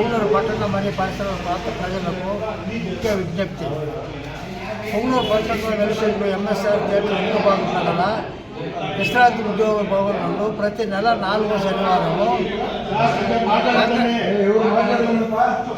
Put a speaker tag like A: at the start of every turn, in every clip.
A: Colony పరిసర ప్రాంత ప్రజలకు ముఖ్య విజ్ఞప్తి. పొంగనూరు పట్టణంలో వెలిసిన ఎంఎస్ఆర్ థియేటర్ ఇంకో బాగున్న విశ్రాంతి ఉద్యోగ భవనంలో ప్రతి నెల నాలుగో శనివారము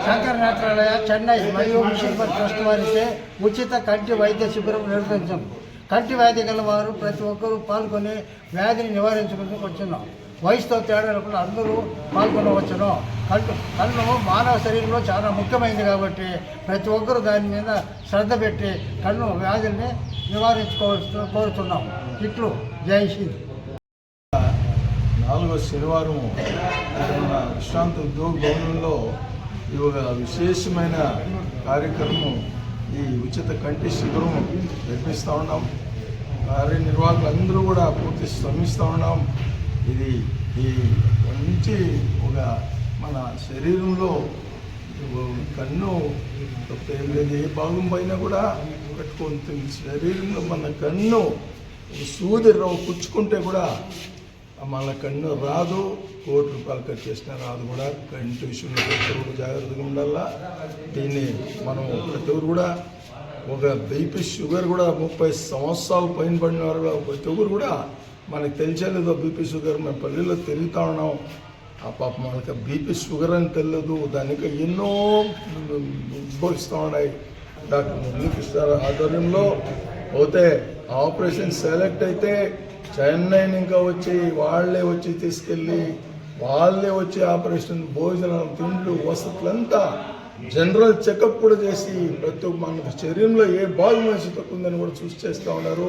A: శంకర నేత్రాలయ చెన్నై మరియు మిషన్ ట్రస్ట్ వారిచే ఉచిత కంటి వైద్య శిబిరం నిర్వహించాం. కంటి వ్యాధి గల వారు ప్రతి ఒక్కరూ పాల్గొని వ్యాధిని నివారించుకుంటూ వచ్చున్నాం వయసుతో తేడా లేకుండా అందరూ పాల్గొనవచ్చును. కళ్ళు కళ్ళు మానవ శరీరంలో చాలా ముఖ్యమైనది కాబట్టి ప్రతి ఒక్కరూ దాని మీద శ్రద్ధ పెట్టి కళ్ళు వ్యాధుల్ని నివారించుకోవచ్చు కోరుతున్నాం. ఇట్లు జై హింద్.
B: నాలుగో శనివారం విశ్రాంతి ఉద్యోగ భవనంలో ఈ ఒక విశేషమైన కార్యక్రమం ఈ ఉచిత కంటి శిబిరం నిర్మిస్తూ ఉన్నాం. కార్యనిర్వాహకులు అందరూ కూడా పూర్తి శ్రమిస్తూ ఉన్నాం. ఇది ఈ మంచి ఒక మన శరీరంలో కన్ను లేదు ఏ భాగం పైన కూడా పెట్టుకుంటుంది శరీరంలో మన కన్ను సూది రవ్వ పుచ్చుకుంటే కూడా మన కన్ను రాదు కోటి రూపాయలు ఖర్చు చేసినా రాదు కూడా. కంటి విషయంలో ప్రతి జాగ్రత్తగా ఉండాలా? దీన్ని మనం ప్రతి ఒక్కరు కూడా ఒక బీపీ షుగర్ కూడా ముప్పై సంవత్సరాలు పైన పడిన వారు కూడా ప్రతి ఒక్కరు కూడా మనకు తెలిసేలేదు బీపీ షుగర్ మేము పల్లెల్లో తిరుగుతూ ఉన్నాం. ఆ పాప మనకి బీపీ షుగర్ అని తెలియదు. దానికి ఎన్నో ఉద్భవిస్తూ ఉన్నాయి. డాక్టర్ మురళీకృష్ణ ఆధ్వర్యంలో పోతే ఆపరేషన్ సెలెక్ట్ అయితే చెన్నై ఇంకా వచ్చి వాళ్ళే వచ్చి తీసుకెళ్ళి వాళ్ళే వచ్చి ఆపరేషన్ భోజనం తిండ్లు వసతులంతా జనరల్ చెకప్ కూడా చేసి ప్రతి ఒక్క మన శరీరంలో ఏ భాగం మనిషి తక్కువ ఉందని కూడా చూసి చేస్తూ ఉన్నారు.